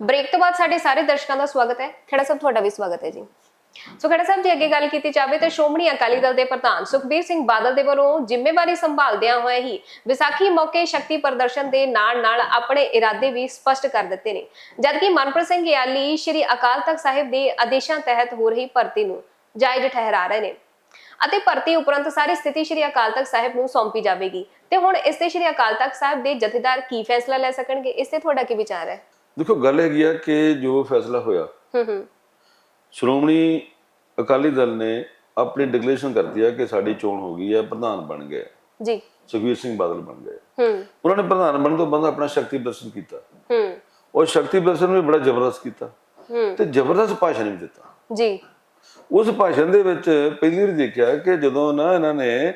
Break ਤੋਂ ਬਾਅਦ ਸਾਡੇ ਸਾਰੇ ਦਰਸ਼ਕਾਂ ਦਾ ਸਵਾਗਤ ਹੈ। ਖੜਾ ਸਾਹਿਬ, ਤੁਹਾਡਾ ਵੀ ਸਵਾਗਤ ਹੈ ਜੀ। ਸੋ ਖੜਾ ਸਾਹਿਬ, ਜੀ ਅੱਗੇ ਗੱਲ ਕੀਤੀ ਜਾਵੇ ਤਾਂ ਸ਼੍ਰੋਮਣੀ ਅਕਾਲੀ ਦਲ ਦੇ ਪ੍ਰਧਾਨ ਸੁਖਬੀਰ ਸਿੰਘ ਬਾਦਲ ਦੇ ਵੱਲੋਂ ਜ਼ਿੰਮੇਵਾਰੀ ਸੰਭਾਲਦਿਆਂ ਹੋਇਆ ਹੀ ਵਿਸਾਖੀ ਮੌਕੇ ਸ਼ਕਤੀ ਪ੍ਰਦਰਸ਼ਨ ਦੇ ਨਾਲ ਨਾਲ ਆਪਣੇ ਇਰਾਦੇ ਵੀ ਸਪਸ਼ਟ ਕਰ ਦਿੱਤੇ ਨੇ। ਜਦਕਿ ਮਨਪ੍ਰੀਤ ਸਿੰਘ ਯਾਲੀ ਸ਼੍ਰੀ ਅਕਾਲ ਤਖਤ ਸਾਹਿਬ ਦੇ ਆਦੇਸ਼ਾਂ ਤਹਿਤ ਹੋ ਰਹੀ ਭਰਤੀ ਨੂੰ ਜਾਇਜ਼ ਠਹਿਰਾ ਰਹੇ ਨੇ। ਅਤੇ ਭਰਤੀ ਉਪਰੰਤ ਸਾਰੀ ਸਥਿਤੀ ਸ਼੍ਰੀ ਅਕਾਲ ਤਖਤ ਸਾਹਿਬ ਨੂੰ ਸੌਂਪੀ ਜਾਵੇਗੀ। ਤੇ ਹੁਣ ਇਸ ਤੇ ਸ਼੍ਰੀ ਅਕਾਲ ਤਖਤ ਸਾਹਿਬ ਦੇ ਜਥੇਦਾਰ ਕੀ ਫੈਸਲਾ ਲੈ ਸਕਣਗੇ? ਇਸ ਤੇ ਤੁਹਾਡਾ ਕੀ ਵਿਚਾਰ ਹੈ? ਦੇਖੋ ਗੱਲ ਹੈਗੀ ਆ ਕਿ ਜੋ ਫੈਸਲਾ ਹੋਇਆ ਹੂੰ ਹੂੰ। ਸ਼੍ਰੋਮਣੀ ਅਕਾਲੀ ਦਲ ਨੇ ਆਪਣੀ ਡਿਕਲੇਰੇਸ਼ਨ ਕਰਤੀ ਹੈ ਕਿ ਸਾਡੀ ਚੋਣ ਹੋ ਗਈ ਹੈ ਪ੍ਰਧਾਨ ਬਣ ਗਏ ਜੀ। ਸੁਖਬੀਰ ਸਿੰਘ ਬਾਦਲ ਬਣ ਗਏ ਹੂੰ। ਉਹਨਾਂ ਨੇ ਪ੍ਰਧਾਨ ਬਣਨ ਤੋਂ ਬਾਅਦ ਆਪਣਾ ਸ਼ਕਤੀ ਪ੍ਰਦਰਸ਼ਨ ਕੀਤਾ। ਹੂੰ। ਉਹ ਸ਼ਕਤੀ ਪ੍ਰਦਰਸ਼ਨ ਵੀ ਬੜਾ ਜ਼ਬਰਦਸਤ ਕੀਤਾ। ਹੂੰ। ਤੇ ਜ਼ਬਰਦਸਤ ਭਾਸ਼ਣ ਵੀ ਦਿੱਤਾ। ਜੀ। ਉਸ ਭਾਸ਼ਣ ਦੇ ਵਿੱਚ ਪਹਿਲੀ ਵਾਰ ਦੇਖਿਆ ਕਿ ਜਦੋਂ ਨਾ ਇਹਨਾਂ ਨੇ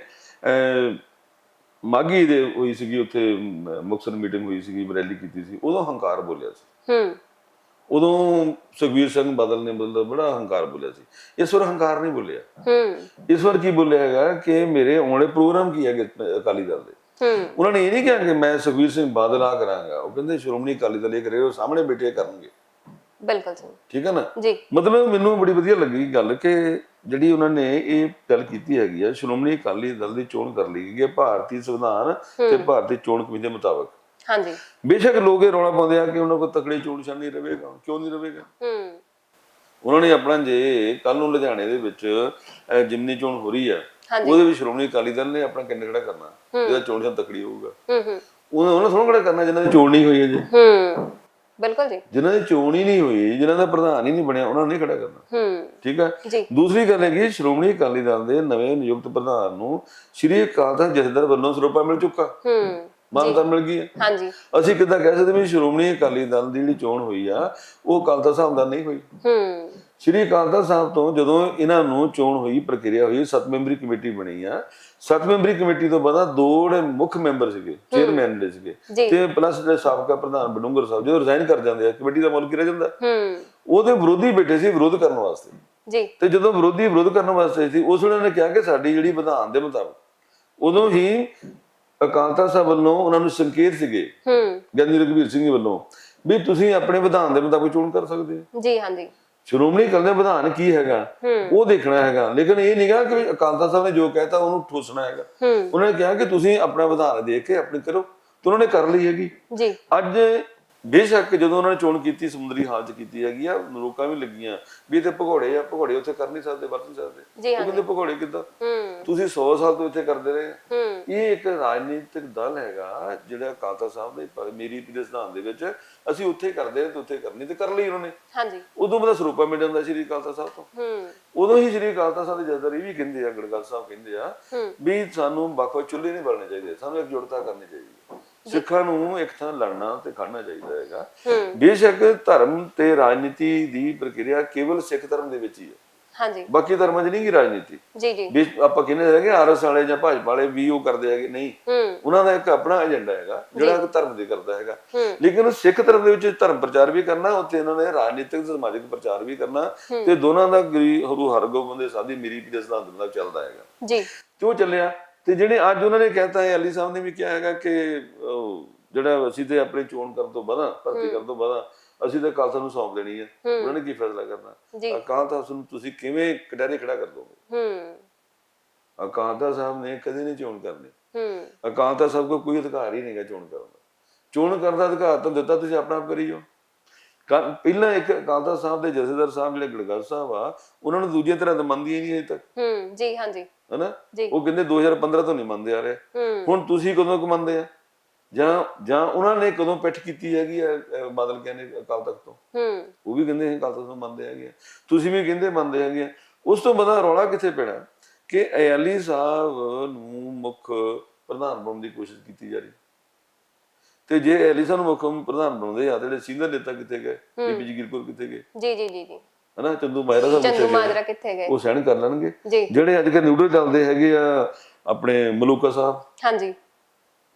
ਮਾਗੀ ਦੇ ਹੋਈ ਸੀਗੀ ਉੱਥੇ ਅਮ, ਮੁਕਤਸਰ ਮੀਟਿੰਗ ਹੋਈ ਸੀਗੀ ਰੈਲੀ ਕੀਤੀ ਸੀ ਉਦੋਂ ਹੰਕਾਰ ਬੋਲਿਆ ਸੀ। ਹੂੰ। ਉਦੋਂ ਸੁਖਬੀਰ ਸਿੰਘ ਬਾਦਲ ਨੇ ਮਤਲਬ ਬੜਾ ਹੰਕਾਰ ਬੋਲਿਆ ਸੀ। ਇਸ ਵਾਰ ਹੰਕਾਰ ਨਹੀਂ ਬੋਲਿਆ। ਹੂੰ। ਇਸ ਵਾਰ ਕੀ ਬੋਲਿਆ ਹੈਗਾ ਕਿ ਮੇਰੇ ਆਉਣ ਪ੍ਰੋਗਰਾਮ ਕੀ ਹੈਗੇ ਅਕਾਲੀ ਦਲ ਦੇ? ਹੂੰ। ਉਹਨਾਂ ਨੇ ਇਹ ਨਹੀਂ ਕਿਹਾ ਕਿ ਮੈਂ ਸੁਖਬੀਰ ਸਿੰਘ ਬਾਦਲ ਆ ਕਰਾਂਗਾ। ਉਹ ਕਹਿੰਦੇ ਸ਼੍ਰੋਮਣੀ ਅਕਾਲੀ ਦਲ ਇਹ ਕਰੇਗਾ ਉਹ ਸਾਹਮਣੇ ਬੈਠੇ ਕਰਨਗੇ। ਬਿਲਕੁਲ ਜੀ। ਠੀਕ ਹੈ ਨਾ? ਜੀ। ਮਤਲਬ ਮੈਨੂੰ ਬੜੀ ਵਧੀਆ ਲੱਗੀ ਗੱਲ ਕਿ ਜਿਹੜੀ ਉਹਨਾਂ ਨੇ ਇਹ ਗੱਲ ਕੀਤੀ ਹੈਗੀ ਆ ਸ਼੍ਰੋਮਣੀ ਅਕਾਲੀ ਦਲ ਦੀ ਚੋਣ ਕਰ ਲਈ ਗਈ ਹੈ ਭਾਰਤੀ ਸੰਵਿਧਾਨ ਤੇ ਭਾਰਤੀ ਚੋਣ ਕਮਿਸ਼ਨ ਦੇ ਮੁਤਾਬਕ। ਹਾਂਜੀ। ਬੇਸ਼ੱਕ ਲੋਕ ਇਹ ਰੌਲਾ ਪਾਉਂਦੇ ਆ ਕਿ ਉਹਨਾਂ ਕੋਲ ਤਕੜੀ ਚੋਣ ਨਿਸ਼ਾਨ ਨਹੀਂ ਰਹੇਗਾ ਕਿਉਂ ਨਹੀਂ ਰਹੇਗਾ ਹੂੰ। ਉਹਨਾਂ ਨੇ ਆਪਣਾ ਜੇ ਕੱਲ ਨੂੰ ਲੁਧਿਆਣੇ ਦੇ ਵਿੱਚ ਜਿਮਨੀ ਚੋਣ ਹੋ ਰਹੀ ਆ। ਉਹਦੇ ਵਿੱਚ ਸ਼੍ਰੋਮਣੀ ਅਕਾਲੀ ਦਲ ਨੇ ਆਪਣਾ ਕੈਂਡੀਡੇਟ ਖੜਾ ਕਰਨਾ ਜਿਹਦਾ ਚੋਣ ਨਿਸ਼ਾਨ ਤਕੜੀ ਹੋਊਗਾ। ਹੂੰ ਹੂੰ। ਉਹਨਾਂ ਉਹਨਾਂ ਥੋੜਾ ਖੜਾ ਕਰਨਾ ਜਿਨ੍ਹਾਂ ਦੀ ਚੋਣ ਨਹੀਂ ਹੋਈ ਅਜੇ। ਹੂੰ ਬਿਲਕੁਲ ਜੀ। ਜਿਨ੍ਹਾਂ ਦੀ ਚੋਣ ਹੀ ਨਹੀਂ ਹੋਈ ਜਿਨ੍ਹਾਂ ਦਾ ਪ੍ਰਧਾਨ ਹੀ ਨਹੀਂ ਬਣਿਆ ਉਹਨਾਂ ਨੂੰ ਨਹੀਂ ਖੜਾ ਕਰਨਾ। ਹੂੰ। ਠੀਕ ਹੈ ਜੀ। ਦੂਸਰੀ ਗੱਲ ਹੈਗੀ ਸ਼੍ਰੋਮਣੀ ਅਕਾਲੀ ਦਲ ਦੇ ਨਵੇਂ ਨਿਯੁਕਤ ਪ੍ਰਧਾਨ ਨੂੰ ਸ਼੍ਰੀ ਅਕਾਲ ਤਖਤ ਜਥੇਦਾਰ ਵੱਲੋਂ ਸਰੋਪਾ ਮਿਲ ਚੁੱਕਾ। ਹੂੰ। ਮਾਨਤਾ ਮਿਲ ਗਈ ਹੈ। ਹਾਂਜੀ। ਅਸੀਂ ਕਿੱਦਾਂ ਕਹਿ ਸਕਦੇ ਵੀ ਸ਼੍ਰੋਮਣੀ ਅਕਾਲੀ ਦਲ ਦੀ ਜਿਹੜੀ ਚੋਣ ਹੋਈ ਆ ਉਹ ਤਖਤ ਸਾਹਿਬ ਦਾ ਨਹੀਂ ਹੋਈ। ਹੂੰ। ਸ਼੍ਰੀ ਤਖਤ ਸਾਹਿਬ ਤੋਂ ਜਦੋਂ ਇਹਨਾਂ ਨੂੰ ਚੋਣ ਹੋਈ ਪ੍ਰਕਿਰਿਆ ਹੋਈ ਸੱਤ ਮੈਂਬਰੀ ਕਮੇਟੀ ਬਣੀ ਆ। ਸੱਤ ਮੈਂਬਰੀ ਕਮੇਟੀ ਤੋਂ ਬਾਅਦ ਦੋ ਜਿਹੜੇ ਮੁੱਖ ਮੈਂਬਰ ਸੀਗੇ ਚੇਅਰਮੈਨ ਦੇ ਸੀਗੇ ਤੇ ਪਲੱਸ ਜਿਹੜੇ ਸਾਬਕਾ ਪ੍ਰਧਾਨ ਬਡੂੰਗਰ ਸਾਹਿਬ ਜਦੋਂ ਰਿਜ਼ਾਈਨ ਕਰ ਜਾਂਦੇ ਆ ਕਮੇਟੀ ਦਾ ਮੁੱਲ ਰਹਿ ਜਾਂਦਾ? ਹੂੰ। ਉਹਦੇ ਵਿਰੋਧੀ ਬੈਠੇ ਸੀ ਵਿਰੋਧ ਕਰਨ ਵਾਸਤੇ। ਜੀ। ਤੇ ਜਦੋਂ ਵਿਰੋਧੀ ਵਿਰੋਧ ਕਰਨ ਵਾਸਤੇ ਸੀ ਉਸ ਵੇਲੇ ਉਹਨੇ ਕਿਹਾ ਕਿ ਸਾਡੀ ਜਿਹੜੀ ਵਿਧਾਨ ਦੇ ਮੁਤਾਬਕ ਉਦੋਂ ਹੀ ਅਕਾਲ ਤਖਤ ਸਾਹਿਬ ਵੱਲੋਂ ਉਹਨਾਂ ਨੂੰ ਸੰਕੇਤ ਸੀਗੇ। ਹੂੰ। ਗਿਆਨੀ ਰਘਵੀਰ ਸਿੰਘ ਜੀ ਵੱਲੋਂ ਵੀ ਤੁਸੀਂ ਆਪਣੇ ਵਿਧਾਨ ਦੇ ਮੁਤਾਬਕ ਚੋਣ ਕਰ ਸਕਦੇ ਹੋ। ਜੀ ਹਾਂਜੀ। ਸ਼੍ਰੋਮਣੀ ਅਕਾਲੀ ਦਾ ਵਿਧਾਨ ਕੀ ਹੈਗਾ ਉਹ ਦੇਖਣਾ ਹੈਗਾ। ਲੇਕਿਨ ਇਹ ਨਹੀਂਗਾ ਕਿ ਅਕਾਲ ਤਖਤ ਸਾਹਿਬ ਨੇ ਜੋ ਕਹਿਤਾ ਉਹਨੂੰ ਠੋਸਣਾ ਹੈਗਾ। ਉਹਨਾਂ ਨੇ ਕਿਹਾ ਕਿ ਤੁਸੀਂ ਆਪਣਾ ਵਿਧਾਨ ਦੇਖ ਕੇ ਆਪਣੀ ਕਰੋ। ਤੇ ਉਹਨਾਂ ਨੇ ਕਰ ਲਈ ਹੈਗੀ। ਜੀ। ਅੱਜ ਬੇਸ਼ੱਕ ਜਦੋਂ ਉਹਨਾਂ ਨੇ ਚੋਣ ਕੀਤੀ ਸਮੁੰਦਰੀ ਹਾਲਤ ਕੀਤੀ ਹੈਗੀ ਆ ਰੋਕਾਂ ਵੀ ਲੱਗੀਆਂ। ਵੀ ਇੱਥੇ ਭਗੌੜੇ ਆ ਭਗੌੜੇ ਉੱਥੇ ਕਰ ਨਹੀਂ ਸਕਦੇ ਵਰਤ ਨਹੀਂ ਸਕਦੇ। ਉਹ ਕਹਿੰਦੇ ਭਗੌੜੇ ਕਿੱਦਾਂ? ਤੁਸੀਂ 100 ਸਾਲ ਤੋਂ ਇੱਥੇ ਕਰਦੇ ਰਹੇ ਇਹ ਇੱਕ ਰਾਜਨੀਤਿਕ ਦਲ ਹੈਗਾ ਜਿਹੜਾ ਕਾਤਾ ਸਾਹਿਬ ਦੇ ਮੇਰੀ ਪੀਰ ਸਿਧਾਂਤ ਦੇ ਵਿੱਚ ਅਸੀਂ ਉੱਥੇ ਕਰਦੇ ਤੇ ਉੱਥੇ ਕਰਨੀ ਤੇ ਕਰ ਲਈ ਉਹਨਾਂ ਨੇ। ਹਾਂਜੀ। ਉਦੋਂ ਬਦਾ ਸਰੂਪਾ ਮਿਲ ਜਾਂਦਾ ਸ਼੍ਰੀ ਅਕਾਲ ਤਖਤ ਸਾਹਿਬ ਤੋਂ। ਹੂੰ। ਉਦੋਂ ਹੀ ਸ਼੍ਰੀ ਅਕਾਲ ਤਖਤ ਸਾਹਿਬ ਦੇ ਜਦਰ ਇਹ ਵੀ ਕਹਿੰਦੇ ਆ ਗੜਗੜ ਸਾਹਿਬ ਕਹਿੰਦੇ ਆ ਵੀ ਸਾਨੂੰ ਵੱਖ ਚੁੱਲ੍ਹੇ ਨਹੀਂ ਬਲਣੇ ਚਾਹੀਦੇ ਸਾਨੂੰ ਇਕਜੁੱਟਤਾ ਕਰਨੀ ਚਾਹੀਦੀ ਹੈ। ਸਿੱਖਾਂ ਨੂੰ ਇੱਕ ਥਾਂ ਲੜਨਾ ਤੇ ਖੜਨਾ ਚਾਹੀਦਾ ਹੈਗਾ। ਬੇਸ਼ੱਕ ਧਰਮ ਤੇ ਰਾਜਨੀਤੀ ਦੀ ਪ੍ਰਕਿਰਿਆ ਕੇਵਲ ਸਿੱਖ ਧਰਮ ਦੇ ਵਿੱਚ ਹੀ ਹੈ। ਹਾਂਜੀ। ਬਾਕੀ ਧਰਮਾਂ 'ਚ ਨਹੀਂ ਗੀ ਰਾਜਨੀਤੀ। ਜੀ ਜੀ। ਵੀ ਆਪਾਂ ਕਹਿੰਦੇ ਹੈਗੇ ਆਰਐਸ ਵਾਲੇ ਜਾਂ ਭਾਜਪਾ ਵਾਲੇ ਵੀ ਉਹ ਕਰਦੇ ਹੈਗੇ ਨਹੀਂ। ਉਹਨਾਂ ਦਾ ਇੱਕ ਆਪਣਾ ਏਜੰਡਾ ਹੈਗਾ ਜਿਹੜਾ ਕਿ ਧਰਮ ਦੇ ਕਰਦਾ ਹੈਗਾ। ਲੇਕਿਨ ਸਿੱਖ ਧਰਮ ਦੇ ਵਿੱਚ ਧਰਮ ਪ੍ਰਚਾਰ ਵੀ ਕਰਨਾ ਉੱਥੇ ਇਹਨਾਂ ਨੇ ਰਾਜਨੀਤਿਕ ਸਮਾਜਿਕ ਪ੍ਰਚਾਰ ਵੀ ਕਰਨਾ ਤੇ ਦੋਨਾਂ ਦਾ ਗੁਰੂ ਹਰੂ ਹਰਗੋਬਿੰਦ ਦੇ ਸਾਦੀ ਮੇਰੀ ਪੀਰ ਸਿਧਾਂਤ ਨਾਲ ਚੱਲਦਾ ਹੈਗਾ। ਜੀ। ਤੇ ਉਹ ਚੱਲਿਆ। ਤੇ ਜਿਹੜੇ ਅੱਜ ਉਹਨਾਂ ਨੇ ਕਹਿਤਾ ਹੈ ਅਲੀ ਸਾਹਿਬ ਨੇ ਵੀ ਕਿਹਾ ਹੈਗਾ ਕਿ ਜਿਹੜਾ ਅਸੀਂ ਤੇ ਆਪਣੀ ਚੋਣ ਕਰਨ ਤੋਂ ਬਾਅਦ ਭਰਤੀ ਕਰਨ ਤੋਂ ਬਾਅਦ ਅਸੀਂ ਤੇ ਕਾਲਸਾ ਨੂੰ ਸੌਂਪ ਦੇਣੀ ਹੈ। ਉਹਨਾਂ ਨੇ ਕੀ ਫੈਸਲਾ ਕਰਨਾ? ਅਕਾਲ ਤਖਤ ਨੂੰ ਤੁਸੀਂ ਕਿਵੇਂ ਕਟਹਿਰੇ ਖੜਾ ਕਰ ਦੋਗੇ? ਹੂੰ। ਅਕਾਲ ਤਖਤ ਸਾਹਿਬ ਨੇ ਕਦੇ ਨਹੀਂ ਚੋਣ ਕਰਨੀ। ਹੂੰ। ਅਕਾਲ ਤਖਤ ਸਾਹਿਬ ਕੋਲ ਕੋਈ ਅਧਿਕਾਰ ਹੀ ਨਹੀਂਗਾ ਚੋਣ ਕਰਨ ਦਾ। ਚੋਣ ਕਰਨ ਦਾ ਅਧਿਕਾਰ ਤਾਂ ਦਿੱਤਾ ਤੁਸੀਂ ਆਪਣਾ ਆਪ ਕਰੀ ਕੱਲ੍ਹ- ਪਹਿਲਾਂ ਇੱਕ ਅਕਾਲ ਤਖਤ ਸਾਹਿਬ ਦੇ ਜਥੇਦਾਰ ਸਾਹਿਬ ਜਿਹੜੇ ਗੜਗੜ ਸਾਹਿਬ ਆ ਉਹਨਾਂ ਨੂੰ ਦੂਜੀਆਂ ਤਰ੍ਹਾਂ ਦਾ ਮੰਨਦੀ ਹੀ ਨਹੀਂ ਅਜੇ ਤੱਕ। ਹੂੰ ਜੀ ਹਾਂਜੀ। ਹਨਾ? ਉਹ ਕਹਿੰਦੇ 2015 ਤੋਂ ਨਹੀਂ ਮੰਨਦੇ ਆ ਰਹੇ। ਹੁਣ ਤੁਸੀਂ ਕਦੋਂ ਕੁ ਮੰਨਦੇ ਆ? ਜਾਂ ਜਾਂ ਉਹਨਾਂ ਨੇ ਕਦੋਂ ਪਿੱਠ ਕੀਤੀ ਹੈਗੀ ਆ ਬਾਦਲ ਕਹਿੰਦੇ ਅਕਾਲ ਤਖਤ ਤੋਂ? ਹੂੰ। ਉਹ ਵੀ ਕਹਿੰਦੇ ਅਸੀਂ ਅਕਾਲ ਤਖਤ ਤੋਂ ਮੰਨਦੇ ਹੈਗੇ। ਤੁਸੀਂ ਵੀ ਕਹਿੰਦੇ ਮੰਨਦੇ ਹੈਗੇ। ਉਸ ਤੋਂ ਬਾਅਦ ਰੌਲਾ ਕਿੱਥੇ ਪੈਣਾ? ਕਿ ਅਯਾਲੀ ਸਾਹਿਬ ਨੂੰ ਮੁੱਖ ਪ੍ਰਧਾਨ ਬਣਾਉਣ ਦੀ ਕੋਸ਼ਿਸ਼ ਕੀਤੀ ਜਾ ਰਹੀ। ਤੇ ਜੇ ਅਯਾਲੀ ਸਾਹਿਬ ਨੂੰ ਮੁੱਖ ਪ੍ਰਧਾਨ ਬਣਾਉਂਦੇ ਆ ਤੇ ਜਿਹੜੇ ਸੀਨੀਅਰ ਨੇਤਾ ਕਿੱਥੇ ਗਏ? ਬੀਬੀ ਜਗੀਰ ਕੌਰ ਕਿੱਥੇ ਗਏ? ਜੀ ਜੀ ਜੀ ਜੀ। ਹਨਾ ਚੰਦੂ ਮਾਇਰਾ ਚੰਦੂ ਕਿੱਥੇ ਗਏ ਮਾਜਰਾ ਕਿੱਥੇ ਗਏ? ਉਹ ਸਹਿਣ ਕਰ ਲੈਣਗੇ। ਜਿਹੜੇ ਅੱਜ ਕੱਲ੍ਹ ਨਿਊਡਲ ਚੱਲਦੇ ਹੈਗੇ ਆ ਆਪਣੇ ਮਲੂਕਾ ਸਾਹਿਬ। ਹਾਂਜੀ।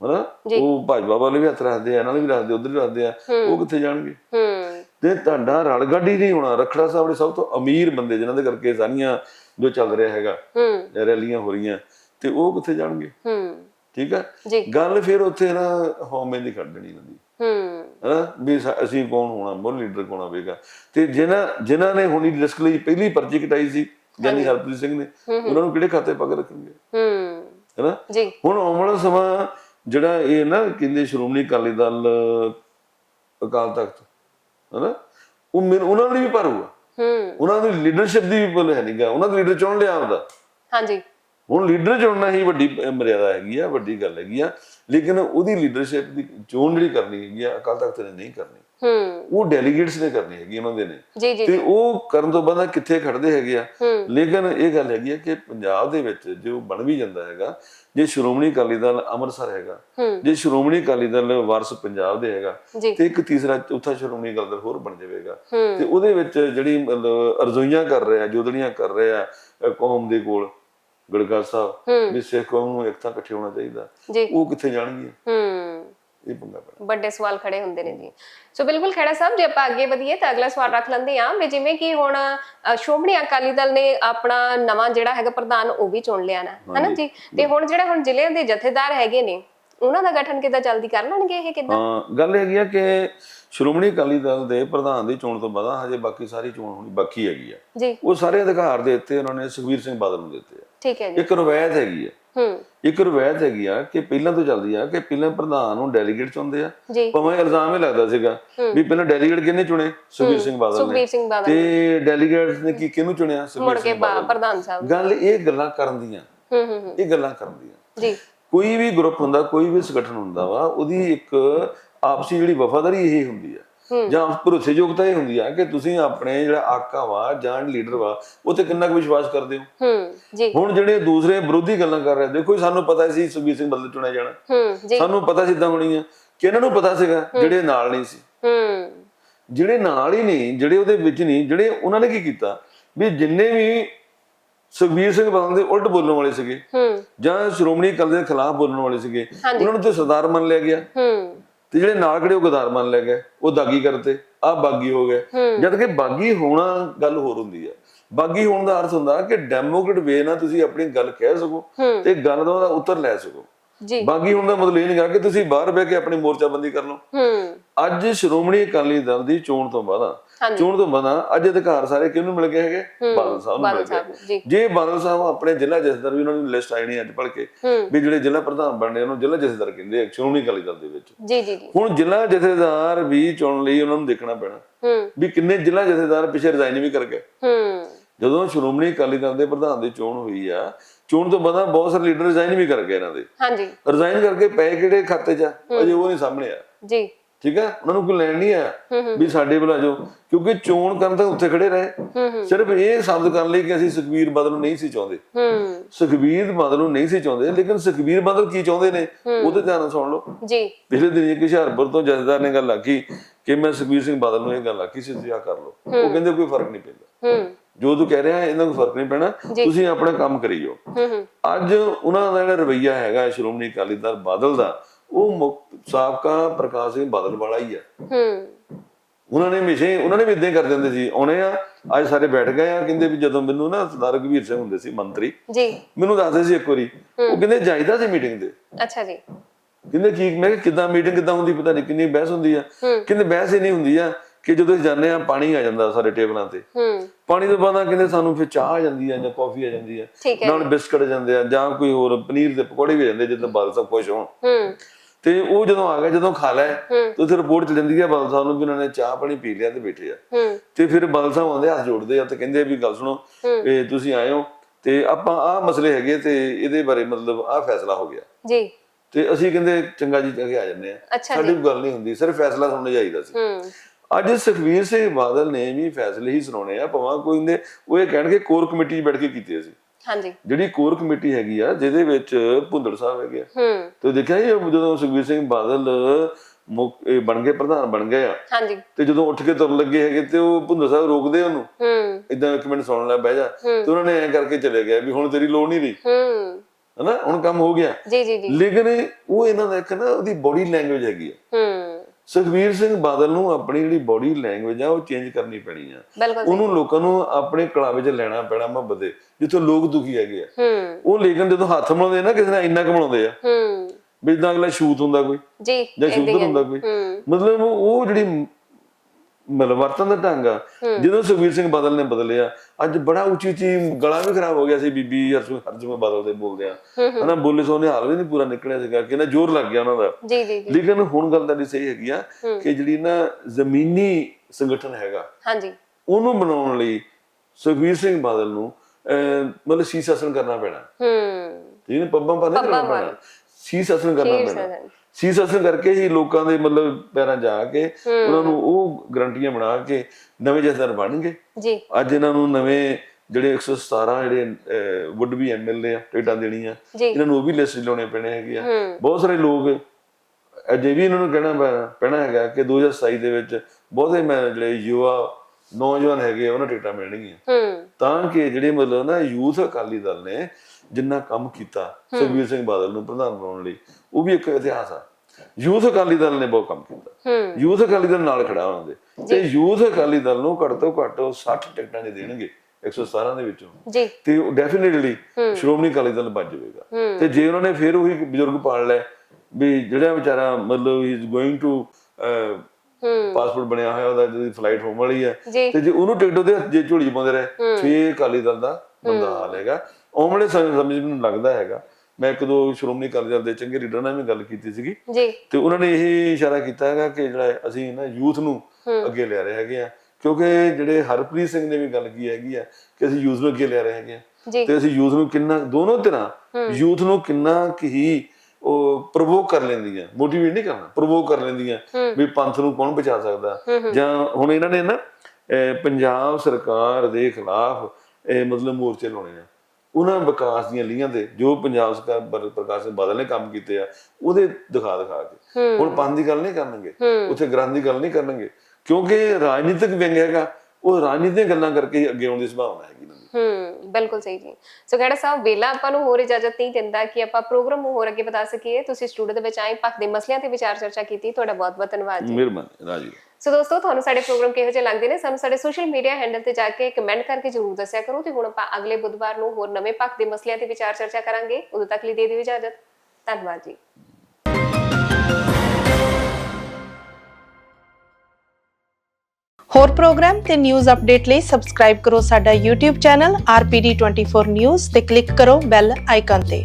ਹਨਾ ਉਹ ਭਾਜਪਾ ਵਾਲੇ ਵੀ ਹੱਥ ਰੱਖਦੇ ਆ ਇਹਨਾਂ ਨੇ ਵੀ ਰੱਖਦੇ ਉਧਰ ਵੀ ਰੱਖਦੇ ਆ। ਉਹ ਕਿੱਥੇ ਜਾਣਗੇ? ਹੂੰ। ਤੇ ਤੁਹਾਡਾ ਰਲਗੱਡ ਨਹੀਂ ਹੋਣਾ। ਰਖੜਾ ਸਾਹਿਬ ਦੇ ਸਭ ਤੋਂ ਅਮੀਰ ਬੰਦੇ ਜਿਨ੍ਹਾਂ ਦੇ ਕਰਕੇ ਸਾਰੀਆਂ ਜੋ ਚੱਲ ਰਿਹਾ ਹੈਗਾ ਹੂੰ। ਰੈਲੀਆਂ ਹੋ ਰਹੀਆਂ। ਤੇ ਉਹ ਕਿੱਥੇ ਜਾਣਗੇ? ਹੂੰ। ਠੀਕ ਹੈ ਗੱਲ ਫਿਰ ਉੱਥੇ ਨਾ ਹਉਮੈ ਦੀ ਖੜ ਜਣੀ ਇਹਨਾਂ ਦੀ। ਹੂੰ। ਹਨਾ? ਵੀ ਅਸੀਂ ਕੌਣ ਹੋਣਾ? ਮੁੱਢ ਲੀਡਰ ਕੌਣ ਹੋਵੇਗਾ ਤੇ ਜਿਨ੍ਹਾਂ ਜਿਨ੍ਹਾਂ ਨੇ ਹੁਣੀ ਲਿਸਟ ਲਈ ਪਹਿਲੀ ਪਰਚੀ ਕਟਾਈ ਸੀ ਗਿਆਨੀ ਹਰਪ੍ਰੀਤ ਸਿੰਘ ਨੇ ਉਹਨਾਂ ਨੂੰ ਕਿਹੜੇ ਖਾਤੇ ਪਾ ਕੇ ਰੱਖਣਗੇ? ਹੂੰ। ਹੈਨਾ? ਜੀ। ਹੁਣ ਆਉਣ ਵਾਲਾ ਸਮਾਂ ਜਿਹੜਾ ਇਹ ਨਾ ਕਹਿੰਦੇ ਸ਼੍ਰੋਮਣੀ ਅਕਾਲੀ ਦਲ ਅਕਾਲ ਤਖਤ ਹੈਨਾ? ਉਹ ਮੈਨੂੰ ਉਹਨਾਂ ਲਈ ਵੀ ਭਰੂਗਾ ਹੂੰ। ਉਹਨਾਂ ਦੀ ਲੀਡਰਸ਼ਿਪ ਦੀ ਵੀ ਬੋਲ ਹੈ ਨਹੀਂਗਾ ਉਹਨਾਂ ਦਾ ਲੀਡਰ ਚੁਣ ਲਿਆ ਆਪਦਾ। ਹਾਂਜੀ। ਹੁਣ ਲੀਡਰ ਚੁਣਨਾ ਹੀ ਵੱਡੀ ਮਰਿਆਦਾ ਹੈਗੀ ਆ ਵੱਡੀ ਗੱਲ ਹੈਗੀ ਆ। ਲੇਕਿਨ ਉਹਦੀ ਲੀਡਰਸ਼ਿਪ ਦੀ ਚੋਣ ਜਿਹੜੀ ਕਰਨੀ ਹੈਗੀ ਆ ਅਕਾਲ ਤਖਤ ਨੇ ਨਹੀਂ ਕਰਨੀ। ਹੂੰ। ਉਹ ਡੈਲੀਗੇਟਸ ਨੇ ਕਰਨੀ ਹੈਗੀ ਉਹਨਾਂ ਦੇ ਨੇ। ਤੇ ਉਹ ਕਰਨ ਤੋਂ ਬਾਅਦ ਕਿੱਥੇ ਖੜਦੇ ਹੈਗੇ ਆ? ਲੇਕਿਨ ਇਹ ਗੱਲ ਹੈਗੀ ਹੈ ਕਿ ਪੰਜਾਬ ਦੇ ਵਿੱਚ ਜੋ ਬਣ ਵੀ ਜਾਂਦਾ ਹੈਗਾ ਜੇ ਸ਼੍ਰੋਮਣੀ ਅਕਾਲੀ ਦਲ ਅੰਮ੍ਰਿਤਸਰ ਹੈਗਾ ਜੇ ਸ਼੍ਰੋਮਣੀ ਅਕਾਲੀ ਦਲ ਵਾਰਸ ਪੰਜਾਬ ਦੇ ਹੈਗਾ ਤੇ ਇੱਕ ਤੀਸਰਾ ਚੌਥਾ ਸ਼੍ਰੋਮਣੀ ਅਕਾਲੀ ਦਲ ਹੋਰ ਬਣ ਜਾਵੇਗਾ। ਤੇ ਉਹਦੇ ਵਿੱਚ ਜਿਹੜੀ ਮਤਲਬ ਅਰਜ਼ੋਈਆਂ ਕਰ ਰਿਹਾ ਜੋਦੜੀਆਂ ਕਰ ਰਿਹਾ ਕੌਮ ਦੇ ਕੋਲ ਗੜਗਾ ਸਾਹਿਬ ਵੀ ਸਿੱਖ ਕੌਮ ਨੂੰ ਇੱਕ ਤਾਂ ਇਕੱਠੇ ਹੋਣਾ ਚਾਹੀਦਾ। ਉਹ ਕਿੱਥੇ ਜਾਣਗੇ ਹੂੰ। ਇਹ ਪੰਗਾ ਪੈਣਾ। ਵੱਡੇ ਸਵਾਲ ਖੜੇ ਹੁੰਦੇ ਨੇ ਜੀ। ਸੋ ਬਿਲਕੁਲ ਖੜਾ ਸਾਹਿਬ ਜੇ ਆਪਾਂ ਅੱਗੇ ਵਧੀਏ ਤਾਂ ਅਗਲਾ ਸਵਾਲ ਰੱਖ ਲੈਂਦੇ ਹਾਂ ਵੀ ਜਿਵੇਂ ਕਿ ਹੁਣ ਅ, ਸ਼੍ਰੋਮਣੀ ਅਕਾਲੀ ਦਲ ਨੇ ਆਪਣਾ ਨਵਾਂ ਜਿਹੜਾ ਹੈਗਾ ਪ੍ਰਧਾਨ ਉਹ ਵੀ ਚੁਣ ਲਿਆ ਨਾ। ਹਨਾ ਜੀ? ਤੇ ਹੁਣ ਜਿਹੜਾ ਹੁਣ ਜ਼ਿਲ੍ਹੇ ਦੇ ਜਥੇਦਾਰ ਹੈਗੇ ਨੇ ਉਹਨਾਂ ਦਾ ਗਠਨ ਕਿੱਦਾਂ ਜਲਦੀ ਕਰ ਲੈਣਗੇ ਇਹ ਕਿੱਦਾਂ? ਹਾਂ ਗੱਲ ਹੈਗੀ ਆ ਕਿ ਸ਼੍ਰੋਮਣੀ ਅਕਾਲੀ ਦਲ ਦੇ ਪ੍ਰਧਾਨ ਦੀ ਚੋਣ ਤੋਂ ਬਾਅਦ ਹਜੇ ਬਾਕੀ ਸਾਰੀ ਚੋਣ ਹੋਣੀ ਬਾਕੀ ਹੈਗੀ ਆ। ਜੀ। ਉਹ ਸਾਰੇ ਅਧਿਕਾਰ ਦੇ ਦਿੱਤੇ ਉਹਨਾਂ ਨੇ ਸੁਖਵੀਰ ਸਿੰਘ ਬਾਦਲ ਨੂੰ ਦਿੱਤੇ। ਆ ਠੀਕ ਹੈ ਜੀ। ਇੱਕ ਰਵਾਇਤ ਹੈਗੀ ਆ। ਹੂੰ। ਇੱਕ ਰਵਾਇਤ ਹੈਗੀ ਆ ਕਿ ਪਹਿਲਾਂ ਤੋਂ ਚੱਲਦੀ ਆ ਕਿ ਪਹਿਲਾਂ ਪ੍ਰਧਾਨ ਨੂੰ ਡੈਲੀਗੇਟ ਚੁਣਦੇ ਆ। ਭਾਵੇਂ ਇਲਜ਼ਾਮ ਇਹ ਲੱਗਦਾ ਸੀਗਾ ਵੀ ਪਹਿਲਾਂ ਡੈਲੀਗੇਟ ਕਿਹਨੇ ਚੁਣੇ? ਸੁਖਵੀਰ ਸਿੰਘ ਬਾਦਲ ਨੇ। ਸੁਖਬੀਰ ਸਿੰਘ ਬਾਦਲ ਤੇ ਡੈਲੀਗੇਟਸ ਨੇ ਕੀ ਕਿਹਨੂੰ ਚੁਣਿਆ? ਕੇ ਸਿੰਘ ਬਾਦਲ ਪ੍ਰਧਾਨ ਸਾਹਿਬ। ਗੱਲ ਇਹ ਗੱਲਾਂ ਕਰਨ ਦੀਆਂ। ਹੂੰ ਹੂੰ ਹੂੰ। ਇਹ ਗੱਲਾਂ ਕਰਨ ਦੀਆਂ। ਜੀ। ਕੋਈ ਵੀ ਗਰੁੱਪ ਹੁੰਦਾ ਕੋਈ ਵੀ ਸੰਗਠਨ ਹੁੰਦਾ ਵਾ ਉਹਦੀ ਇੱਕ ਆਪਸੀ ਜਿਹੜੀ ਵਫਾਦਾਰੀ ਇਹ ਹੁੰਦੀ ਆ। ਹੂੰ। ਜਾਂ ਭਰੋਸੇਯੋਗਤਾ ਇਹ ਹੁੰਦੀ ਆ ਕਿ ਤੁਸੀਂ ਆਪਣੇ ਜਿਹੜਾ ਆਕਾ ਵਾ ਜਾਂ ਲੀਡਰ ਵਾ ਉਹ ਤੇ ਕਿੰਨਾ ਕੁ ਵਿਸ਼ਵਾਸ ਕਰਦੇ ਹੋ? ਹੂੰ ਜੀ। ਹੁਣ ਜਿਹੜੇ ਦੂਸਰੇ ਵਿਰੋਧੀ ਗੱਲਾਂ ਕਰ ਰਹੇ ਦੇਖੋ ਸਾਨੂੰ ਪਤਾ ਸੀ ਸੁਖਬੀਰ ਸਿੰਘ ਬਦਲ ਚੁਣਿਆ ਜਾਣਾ। ਹੂੰ ਜੀ। ਸਾਨੂੰ ਪਤਾ ਸੀ ਇਦਾਂ ਹੋਣੀ ਆ ਕਿ ਇਹਨਾਂ ਨੂੰ ਪਤਾ ਸੀਗਾ ਜਿਹੜੇ ਨਾਲ ਨਹੀਂ ਸੀ। ਹੂੰ। ਜਿਹੜੇ ਨਾਲ ਹੀ ਨਹੀਂ ਜਿਹੜੇ ਉਹਦੇ ਵਿੱਚ ਨਹੀਂ ਜਿਹੜੇ ਉਹਨਾਂ ਨੇ ਕੀ ਕੀਤਾ ਵੀ ਜਿੰਨੇ ਵੀ ਸੁਖਬੀਰ ਸਿੰਘ ਬਦਲ ਦੇ ਉਲਟ ਬੋਲਣ ਵਾਲੇ ਸੀਗੇ ਹੂੰ। ਜਾਂ ਸ਼੍ਰੋਮਣੀ ਅਕਾਲੀ ਦੇ ਖਿਲਾਫ ਬੋਲਣ ਵਾਲੇ ਸੀਗੇ। ਉਹਨਾਂ ਨੂੰ ਤੇ ਸਰਦਾਰ ਮੰਨ ਲਿਆ ਗਿਆ। ਹੂੰ। ਤੇ ਜਿਹੜੇ ਨਾਲ ਖੜੇ ਉਹ ਗਦਾਰ ਮੰਨ ਲਿਆ ਗਏ ਉਹ ਦਾਗੀ ਕਰਤੇ ਆ ਬਾਗੀ ਹੋ ਗਏ। ਜਦ ਕਿ ਬਾਗੀ ਹੋਣਾ ਗੱਲ ਹੋਰ ਹੁੰਦੀ ਹੈ ਬਾਗੀ ਹੋਣ ਦਾ ਅਰਥ ਹੁੰਦਾ ਕਿ ਡੈਮੋਕ੍ਰੇਟ ਵੇ ਨਾਲ ਤੁਸੀਂ ਆਪਣੀ ਗੱਲ ਕਹਿ ਸਕੋ। ਤੇ ਗੱਲ ਦਾ ਉਹਦਾ ਉੱਤਰ ਲੈ ਸਕੋ। ਜੀ। ਬਾਗੀ ਹੋਣ ਦਾ ਮਤਲਬ ਇਹ ਨਹੀਂ ਕਿ ਤੁਸੀਂ ਬਾਹਰ ਬਹਿ ਕੇ ਆਪਣੀ ਮੋਰਚਾਬੰਦੀ ਕਰ ਲਓ। ਹੂੰ। ਅੱਜ ਸ਼੍ਰੋਮਣੀ ਅਕਾਲੀ ਦਲ ਦੀ ਚੋਣ ਤੋਂ ਬਾਅਦ ਚੋਣ ਤੋਂ ਬਾਅਦ ਅੱਜ ਅਧਿਕਾਰ ਸਾਰੇ ਕਿਹਨੂੰ ਮਿਲ ਗਏ ਹੈਗੇ? ਬਾਦਲ ਸਾਹਿਬ ਨੂੰ ਮਿਲ ਗਏ। ਜੀ। ਬਾਦਲ ਸਾਹਿਬ ਆਪਣੇ ਜ਼ਿਲ੍ਹਾ ਜਥੇਦਾਰ ਵੀ ਉਹਨਾਂ ਨੂੰ ਲਿਸਟ ਨਹੀਂ ਅੱਜ ਪੜ੍ਹ ਕੇ ਵੀ ਜਿਹੜੇ ਜ਼ਿਲ੍ਹਾ ਪ੍ਰਧਾਨ ਬਣਨੇ ਉਹਨੂੰ ਜ਼ਿਲ੍ਹਾ ਜਥੇਦਾਰ ਕਹਿੰਦੇ ਆ ਸ਼੍ਰੋਮਣੀ ਅਕਾਲੀ ਦਲ ਦੇ ਵਿੱਚ। ਜੀ ਜੀ ਹੁਣ ਜ਼ਿਲ੍ਹਾ ਜਥੇਦਾਰ ਵੀ ਚੁਣਨ ਲਈ ਉਹਨਾਂ ਨੂੰ ਦੇਖਣਾ ਪੈਣਾ। ਵੀ ਕਿੰਨੇ ਜ਼ਿਲ੍ਹਾ ਜਥੇਦਾਰ ਪਿਛੇ ਰਿਜ਼ਾਈਨ ਵੀ ਕਰ ਗਏ। ਜਦੋਂ ਸ਼੍ਰੋਮਣੀ ਅਕਾਲੀ ਦਲ ਦੇ ਪ੍ਰਧਾਨ ਦੀ ਚੋਣ ਹੋਈ ਆ ਚੋਣ ਤੋਂ ਬਾਅਦ ਬਹੁਤ ਸਾਰੇ ਲੀਡਰ ਰਿਜ਼ਾਈਨ ਵੀ ਕਰ ਗਏ ਇਹਨਾਂ ਦੇ। ਹਾਂਜੀ। ਰਿਜ਼ਾਈਨ ਕਰਕੇ ਪਏ ਕਿਹੜੇ ਖਾਤੇ 'ਚ? ਅਜੇ ਉਹ ਨਹੀਂ ਸਾਹਮਣੇ ਆ। ਜੀ। ਠੀਕ ਹੈ? ਉਹਨਾਂ ਨੂੰ ਕੋਈ ਲੈਣ ਨਹੀਂ ਆਇਆ ਵੀ ਸਾਡੇ ਬੁਲਾ ਜਾਓ। ਕਿਉਂਕਿ ਚੋਣ ਕਰਨ ਤੱਕ ਉੱਥੇ ਖੜੇ ਰਹੇ। ਸਿਰਫ ਇਹ ਸਾਬਤ ਕਰਨ ਲਈ ਕਿ ਅਸੀਂ ਸੁਖਬੀਰ ਬਾਦਲ ਨੂੰ ਨਹੀਂ ਸੀ ਚਾਹੁੰਦੇ। ਹੂੰ। ਸੁਖਬੀਰ ਬਾਦਲ ਨੂੰ ਨਹੀਂ ਸੀ ਚਾਹੁੰਦੇ ਲੇਕਿਨ ਸੁਖਬੀਰ ਬਾਦਲ ਕੀ ਚਾਹੁੰਦੇ ਨੇ? ਉਹਦੇ ਧਿਆਨ ਨਾਲ ਸੁਣ ਲਓ। ਜੀ। ਪਿਛਲੇ ਦਿਨ ਇੱਕ ਹੁਸ਼ਿਆਰਪੁਰ ਤੋਂ ਜਥੇਦਾਰ ਨੇ ਗੱਲ ਆਖੀ ਕਿ ਮੈਂ ਸੁਖਬੀਰ ਸਿੰਘ ਬਾਦਲ ਨੂੰ ਇਹ ਗੱਲ ਆਖੀ ਸੀ ਤੁਸੀਂ ਆ ਕਰ ਲਓ। ਉਹ ਕਹਿੰਦੇ ਕੋਈ ਫ਼ਰਕ ਨਹੀਂ ਪੈਂਦਾ। ਜੋ ਤੂੰ ਕਹਿ ਰਿਹਾ ਇਹਨਾਂ ਨੂੰ ਫ਼ਰਕ ਨਹੀਂ ਪੈਣਾ। ਤੁਸੀਂ ਆਪਣਾ ਕੰਮ ਕਰੀ ਜਾਓ। ਅੱਜ ਉਹਨਾਂ ਦਾ ਜਿਹੜਾ ਰਵਈਆ ਹੈਗਾ ਸ਼੍ਰੋਮਣੀ ਅਕਾਲੀ ਦਲ ਬਾਦਲ ਦਾ ਉਹ ਸਾਬਕਾ ਪ੍ਰਕਾਸ਼ ਸਿੰਘ ਬਾਦਲ ਵਾਲਾ ਹੀ ਆ। ਹੂੰ। ਉਹਨਾਂ ਨੇ ਹਮੇਸ਼ਾ ਉਹਨਾਂ ਨੇ ਵੀ ਇਦਾਂ ਕਰ ਦਿੰਦੇ ਸੀ। ਆਉਣੇ ਆ ਅੱਜ ਸਾਰੇ ਬੈਠ ਗਏ ਆ ਕਹਿੰਦੇ ਵੀ ਜਦੋਂ ਮੈਨੂੰ ਨਾ ਸਰਦਾਰ ਰਘਵੀਰ ਸਿੰਘ ਹੁੰਦੇ ਸੀ ਮੰਤਰੀ ਜੀ। ਮੈਨੂੰ ਦੱਸਦੇ ਸੀ ਇੱਕ ਵਾਰੀ ਉਹ ਕਹਿੰਦੇ ਜਾਈਦਾ ਸੀ ਮੀਟਿੰਗ ਤੇ। ਅੱਛਾ ਜੀ। ਕਹਿੰਦੇ ਕੀ ਮੈਂ ਕਿਦਾਂ ਮੀਟਿੰਗ ਕਿਦਾਂ ਹੁੰਦੀ ਪਤਾ ਨਹੀਂ ਕਿੰਨੀ ਬਹਿਸ ਹੁੰਦੀ ਆ। ਕਹਿੰਦੇ ਬਹਿਸ ਹੀ ਨਹੀਂ ਹੁੰਦੀ ਆ ਕਿ ਜਦੋਂ ਅਸੀਂ ਜਾਂਦੇ ਆ ਪਾਣੀ ਆ ਜਾਂਦਾ ਸਾਰੇ ਟੇਬਲਾਂ ਤੇ। ਹੂੰ। ਪਾਣੀ ਤੋਂ ਬਾਅਦ ਕਹਿੰਦੇ ਸਾਨੂੰ ਫਿਰ ਚਾਹ ਆ ਜਾਂਦੀ ਆ ਜਾਂ ਕਾਫੀ ਆ ਜਾਂਦੀ ਆ। ਨਾਲ ਬਿਸਕਟ ਜਾਂਦੇ ਆ ਜਾਂ ਕੋਈ ਹੋਰ ਪਨੀਰ ਦੇ ਪਕੌੜੇ ਵੀ ਜਾਂਦੇ ਜਦੋਂ ਬਾਦਲ ਸਾਹਿਬ ਖੁਸ਼ ਹੋਣ। ਹੂੰ। ਤੇ ਉਹ ਜਦੋਂ ਆ ਗਏ ਜਦੋਂ ਖਾ ਲੈ ਹੂੰ। ਤੇ ਉੱਥੇ ਰਿਪੋਰਟ ਚ ਜਾਂਦੀ ਆ ਬਾਦਲ ਸਾਹਿਬ ਨੂੰ ਵੀ ਉਹਨਾਂ ਨੇ ਚਾਹ ਪਾਣੀ ਪੀ ਲਿਆ ਤੇ ਬੈਠੇ ਆ। ਹੂੰ। ਤੇ ਫਿਰ ਬਾਦਲ ਸਾਹਿਬ ਆਉਂਦੇ ਹੱਥ ਜੋੜਦੇ ਆ ਤੇ ਕਹਿੰਦੇ ਵੀ ਗੱਲ ਸੁਣੋ ਇਹ ਤੁਸੀਂ ਆਏ ਹੋ ਤੇ ਆਪਾਂ ਆਹ ਮਸਲੇ ਹੈਗੇ ਤੇ ਇਹਦੇ ਬਾਰੇ ਮਤਲਬ ਆਹ ਫੈਸਲਾ ਹੋ ਗਿਆ। ਜੀ। ਤੇ ਅਸੀਂ ਕਹਿੰਦੇ ਚੰਗਾ ਜੀ ਅੱਗੇ ਆ ਜੰਨੇ ਆ। ਸਾਡੀ ਗੱਲ ਨਹੀਂ ਹੁੰਦੀ ਸਿਰਫ ਫੈਸਲਾ ਸੁਣਨ ਜਾਈਦਾ ਸੀ। ਹੂੰ। ਅੱਜ ਸੁਖਵੀਰ ਸਿੰਘ ਬਾਦਲ ਨੇ ਵੀ ਫੈਸਲੇ ਹੀ ਸੁਣਾਉਣੇ ਆ ਭਾਵੇਂ ਕੋਈ ਨੇ ਉਹ ਇਹ ਕਹਿਣਗੇ ਕੋਰ ਕਮੇਟੀ 'ਚ ਬੈਠ ਕੇ ਕੀਤੇ ਸੀ ਹਾਂਜੀ। ਜਿਹੜੀ ਕੋਰ ਕਮੇਟੀ ਹੈਗੀ ਆ ਜਿਹਦੇ ਵਿੱਚ ਭੁੰਦੜ ਸਾਹਿਬ ਹੈਗੇ ਆ। ਹੂੰ। ਤੇ ਦੇਖਿਆ ਜੀ ਜਦੋਂ ਸੁਖਵੀਰ ਸਿੰਘ ਬਾਦਲ ਮੁੱਖ ਇਹ ਬਣ ਗਏ ਪ੍ਰਧਾਨ ਬਣ ਗਏ ਆ ਹਾਂਜੀ। ਤੇ ਜਦੋਂ ਉੱਠ ਕੇ ਤੁਰਨ ਲੱਗੇ ਹੈਗੇ ਤੇ ਉਹ ਭੁੰਦੜ ਸਾਹਿਬ ਰੋਕਦੇ ਉਹਨੂੰ। ਹੂੰ। ਇਦਾਂ ਇੱਕ ਮਿੰਟ ਸੁਣ ਲੈ ਬਹਿ ਜਾ। ਤੇ ਉਹਨਾਂ ਨੇ ਐਂ ਕਰਕੇ ਚਲੇ ਗਏ ਵੀ ਹੁਣ ਤੇਰੀ ਲੋੜ ਨਹੀਂ ਰਹੀ। ਹੂੰ। ਹਨਾ? ਹੁਣ ਕੰਮ ਹੋ ਗਿਆ। ਜੀ ਜੀ ਜੀ। ਲੇਕਿਨ ਉਹ ਇਹਨਾਂ ਦਾ ਇੱਕ ਨਾ ਉਹਦੀ ਬੋਡੀ ਲੈਂਗੁਏਜ ਹੈਗੀ ਆ। ਹੂੰ। ਸੁਖਵੀਰ ਸਿੰਘ ਬਾਦਲ ਨੂੰ ਆਪਣੀ ਜਿਹੜੀ ਬੋਡੀ ਲੈਂਗੁਏਜ ਆ ਉਹ ਚੇਂਜ ਕਰਨੀ ਪੈਣੀ ਆ। ਉਹਨੂੰ ਲੋਕਾਂ ਨੂੰ ਆਪਣੇ ਕਲਾ ਵਿੱਚ ਲੈਣਾ ਪੈਣਾ ਮੁਹੱਬਤ ਜਿੱਥੋਂ ਲੋਕ ਦੁਖੀ ਹੈਗੇ ਆ। ਉਹ ਲੇਕਿਨ ਜਦੋਂ ਹੱਥ ਮਿਲਾਉਂਦੇ ਨਾ ਕਿਸੇ ਨਾਲ ਇੰਨਾ ਕੁ ਮਿਲਾਉਂਦੇ ਆ। ਹੂੰ। ਵੀ ਜਿੱਦਾਂ ਅਗਲਾ ਸ਼ੂਤ ਹੁੰਦਾ ਕੋਈ ਜੀ ਜਾਂ ਸ਼ੂਦਰ। ਹੁੰਦਾ ਕੋਈ। ਮਤਲਬ ਉਹ ਜਿਹੜੀ ਮਤਲਬ ਵਰਤਨ ਦਾ ਢੰਗ ਆ। ਜਦੋਂ ਸੁਖਬੀਰ ਸਿੰਘ ਬਾਦਲ ਨੇ ਬਦਲਿਆ ਅੱਜ ਬੜਾ ਉੱਚੀ ਉੱਚੀ ਗਲਾ ਵੀ ਖਰਾਬ ਹੋ ਗਿਆ ਸੀ ਬੀਬੀ ਹਰਸਿਮ ਹਰਸਿਮ ਬਾਦਲ ਦੇ ਬੋਲਦੇ ਆ ਹਨਾ ਬੋਲੇ ਸੋ ਹਾਲ ਵੀ ਨਹੀਂ ਪੂਰਾ ਨਿਕਲਿਆ ਸੀਗਾ ਕਿ ਨਾ ਜ਼ੋਰ ਲੱਗ ਗਿਆ ਉਹਨਾਂ ਦਾ। ਜੀ ਜੀ ਜੀ। ਲੇਕਿਨ ਹੁਣ ਗੱਲ ਤਾਂ ਸਹੀ ਹੈਗੀ ਆ ਕਿ ਜਿਹੜੀ ਨਾ ਜ਼ਮੀਨੀ ਸੰਗਠਨ ਹੈਗਾ ਹਾਂਜੀ। ਉਹਨੂੰ ਬਣਾਉਣ ਲਈ ਸੁਖਬੀਰ ਸਿੰਘ ਬਾਦਲ ਨੂੰ ਮਤਲਬ ਸ਼ੀਸ਼ ਆਸਨ ਕਰਨਾ ਪੈਣਾ। ਹੂੰ। ਠੀਕ ਹੈ ਪੱਬਾਂ ਪਾ ਨਹੀਂ ਕਰਨਾ ਪੈਣਾ। ਸ਼ੀਸ਼ ਆਸਨ ਕਰਨਾ ਪੈਣਾ। ਆਸਨ। ਸ਼ੀਸ਼ ਆਸਨ ਕਰਕੇ ਹੀ ਲੋਕਾਂ ਦੇ ਮਤਲਬ ਪੈਰਾਂ ਜਾ ਕੇ ਉਹਨਾਂ ਨੂੰ ਉਹ ਗਰੰਟੀਆਂ ਬਣਾ ਕੇ ਨਵੇਂ ਜਥੇਦਾਰ ਬਣਨਗੇ ਜੀ। ਅੱਜ ਇਹਨਾਂ ਨੂੰ ਨਵੇਂ ਜਿਹੜੇ 117 ਜਿਹੜੇ ਵੁੱਡ ਵੀ ਐਮਐਲਏ ਆ ਟਿਕਟਾਂ ਦੇਣੀਆਂ ਇਹਨਾਂ ਨੂੰ ਉਹ ਵੀ ਲਿਸਟ ਲਾਉਣੇ ਪੈਣੇ ਹੈਗੇ ਆ। ਬਹੁਤ ਸਾਰੇ ਲੋਕ ਅਜੇ ਵੀ ਇਹਨਾਂ ਨੂੰ ਕਹਿਣਾ ਪੈਣਾ ਪੈਣਾ ਹੈਗਾ ਕਿ 2027 ਦੇ ਵਿੱਚ ਬਹੁਤੇ ਮੈਂ ਜਿਹੜੇ ਯੁਵਾ ਨੌਜਵਾਨ ਹੈਗੇ ਉਹਨਾਂ ਨੂੰ ਟਿਕਟਾਂ ਮਿਲਣਗੀਆਂ। ਤਾਂ ਕਿ ਜਿਹੜੇ ਮਤਲਬ ਨਾ ਯੂਥ ਅਕਾਲੀ ਦਲ ਨੇ ਜਿੰਨਾ ਕੰਮ ਕੀਤਾ ਸੁਖਬੀਰ ਸਿੰਘ ਬਾਦਲ ਨੂੰ ਪ੍ਰਧਾਨ ਬਣਾਉਣ ਲਈ ਉਹ ਵੀ ਇੱਕ ਇਤਿਹਾਸ ਆ। ਯੂਥ ਅਕਾਲੀ ਦਲ ਨੇ ਬਹੁਤ ਕੰਮ ਕੀਤਾ। ਯੂਥ ਅਕਾਲੀ ਦਲ ਨਾਲ ਖੜਾ ਉਹਨਾਂ ਦੇ। ਤੇ ਯੂਥ ਅਕਾਲੀ ਦਲ ਨੂੰ ਘੱਟ ਤੋਂ ਘੱਟ ਉਹ 60 ਟਿਕਟਾਂ ਦੇ ਦੇਣਗੇ 117 ਦੇ ਵਿੱਚੋਂ। ਤੇ ਉਹ ਡੈਫੀਨਿਟਲੀ ਸ਼੍ਰੋਮਣੀ ਅਕਾਲੀ ਦਲ ਬਚ ਜਾਵੇਗਾ। ਤੇ ਜੇ ਉਹਨਾਂ ਨੇ ਫਿਰ ਉਹੀ ਬਜ਼ੁਰਗ ਪਾਲ ਲਿਆ ਵੀ ਜਿਹੜਾ ਵਿਚਾਰਾ ਮਤਲਬ he is going to passport ਬਣਿਆ ਹੋਇਆ ਉਹਦਾ ਜਿਹਦੀ ਫਲਾਈਟ ਹੋਣ ਵਾਲੀ ਹੈ ਤੇ ਜੇ ਉਹਨੂੰ ਟਿਕਟ ਉਹਦੇ ਜੇ ਝੋਲੀ ਪਾਉਂਦੇ ਰਹੇ ਫੇਰ ਅਕਾਲੀ ਦਲ ਦਾ ਬੰਦਾ ਹਾਲ ਹੈਗਾ ਆਉਣ ਸਮੇਂ ਸਮਝ ਮੈਨੂੰ ਲੱਗਦਾ ਹੈਗਾ ਮੈਂ ਇੱਕ ਦੋ ਸ਼੍ਰੋਮਣੀ ਦਲ ਦੇ ਚੰਗੇ ਲੀਡਰਾਂ ਨਾਲ ਵੀ ਗੱਲ ਕੀਤੀ ਸੀਗੀ। ਜੀ। ਤੇ ਉਹਨਾਂ ਨੇ ਇਹ ਇਸ਼ਾਰਾ ਕੀਤਾ ਹੈਗਾ ਕਿ ਜਿਹੜਾ ਅਸੀਂ ਨਾ ਯੂਥ ਨੂੰ ਅੱਗੇ ਲਿਆ ਰਹੇ ਹੈਗੇ ਆ। ਕਿਉਂਕਿ ਜਿਹੜੇ ਹਰਪ੍ਰੀਤ ਸਿੰਘ ਨੇ ਵੀ ਗੱਲ ਕੀ ਹੈਗੀ ਆ ਕਿ ਅਸੀਂ ਯੂਥ ਨੂੰ ਅੱਗੇ ਲਿਆ ਰਹੇ ਹੈਗੇ ਆ। ਤੇ ਅਸੀਂ ਯੂਥ ਨੂੰ ਕਿੰਨਾ ਦੋਨੋਂ ਤਰ੍ਹਾਂ ਯੂਥ ਨੂੰ ਕਿੰਨਾ ਕੁ ਹੀ ਉਹ ਪ੍ਰਵੋਕ ਕਰ ਲੈਂਦੀਆਂ। ਮੋਟੀਵੇਟ ਨਹੀਂ ਕਰਨਾ ਪ੍ਰਵੋਕ ਕਰ ਲੈਂਦੀਆਂ ਵੀ ਪੰਥ ਨੂੰ ਕੌਣ ਬਚਾ ਸਕਦਾ। ਜਾਂ ਹੁਣ ਇਹਨਾਂ ਨੇ ਨਾ ਪੰਜਾਬ ਸਰਕਾਰ ਦੇ ਖਿਲਾਫ ਇਹ ਮਤਲਬ ਮੋਰਚੇ ਲਾਉਣੇ ਆ। ਉਹਨਾਂ ਵਿਕਾਸ ਦੀਆਂ ਲੀਹਾਂ ਤੇ ਜੋ ਪੰਜਾਬ ਸਰਕਾਰ ਪ੍ਰਕਾਸ਼ ਸਿੰਘ ਬਾਦਲ ਨੇ ਕੰਮ ਕੀਤੇ ਆ ਉਹਦੇ ਦਿਖਾ ਦਿਖਾ ਕੇ। ਹੁਣ ਪੰਥ ਦੀ ਗੱਲ ਨਹੀਂ ਕਰਨਗੇ ਉੱਥੇ ਗ੍ਰੰਥ ਦੀ ਗੱਲ ਨਹੀਂ ਕਰਨਗੇ ਕਿਉਂਕਿ ਰਾਜਨੀਤਿਕ ਵਿੰਗ ਹੈਗਾ ਉਹ ਰਾਜਨੀਤਿਕ ਗੱਲਾਂ ਕਰਕੇ ਹੀ ਅੱਗੇ ਆਉਣ ਦੀ ਸੰਭਾਵਨਾ ਹੈਗੀ ਦੀ। ਹੂੰ ਬਿਲਕੁਲ ਸਹੀ ਜੀ। ਸੋ ਖੜਾ ਸਾਹਿਬ ਵੇਲਾ ਆਪਾਂ ਨੂੰ ਹੋਰ ਇਜਾਜ਼ਤ ਨਹੀਂ ਦਿੰਦਾ ਕਿ ਆਪਾਂ ਪ੍ਰੋਗਰਾਮ ਨੂੰ ਹੋਰ ਅੱਗੇ ਵਧਾ ਸਕੀਏ। ਤੁਸੀਂ ਸਟੂਡੀਓ ਦੇ ਵਿੱਚ ਆਏ ਪੱਖ ਦੇ ਮਸਲਿਆਂ ਤੇ ਵਿਚਾਰ ਚਰਚਾ ਕੀਤੀ। ਤੁਹਾਡਾ ਬਹੁਤ ਬਹੁਤ ਧੰਨਵਾਦ ਜੀ। ਮਿਹਰਬਾਨੀ ਰਾਜੀ। ਸੋ ਦੋਸਤੋ, ਤੁਹਾਨੂੰ ਸਾਡੇ ਪ੍ਰੋਗਰਾਮ ਕਿਹੋ ਜਿਹੇ ਲੱਗਦੇ ਨੇ? ਸਾਨੂੰ ਸਾਡੇ ਸੋਸ਼ਲ ਮੀਡੀਆ ਹੈਂਡਲ ਤੇ ਜਾ ਕੇ ਕਮੈਂਟ ਕਰਕੇ ਜਰੂਰ ਦੱਸਿਆ ਕਰੋ ਤੇ ਹੁਣ ਆਪਾਂ ਅਗਲੇ ਬੁੱਧਵਾਰ ਨੂੰ ਹੋਰ ਨਵੇਂ ਪੱਖ ਦੇ ਮਸਲਿਆਂ ਤੇ ਵਿਚਾਰ ਚਰਚਾ ਕਰਾਂਗੇ। ਉਦੋਂ ਤੱਕ ਲਈ ਦੇ ਦਿਓ ਇਜਾਜ਼ਤ। ਧੰਨਵਾਦ ਜੀ। ਹੋਰ ਪ੍ਰੋਗਰਾਮ ਤੇ ਨਿਊਜ਼ ਅਪਡੇਟ ਲਈ ਸਬਸਕ੍ਰਾਈਬ ਕਰੋ ਸਾਡਾ YouTube ਚੈਨਲ RPD24 News ਤੇ ਕਲਿੱਕ ਕਰੋ ਬੈਲ ਆਈਕਨ ਤੇ।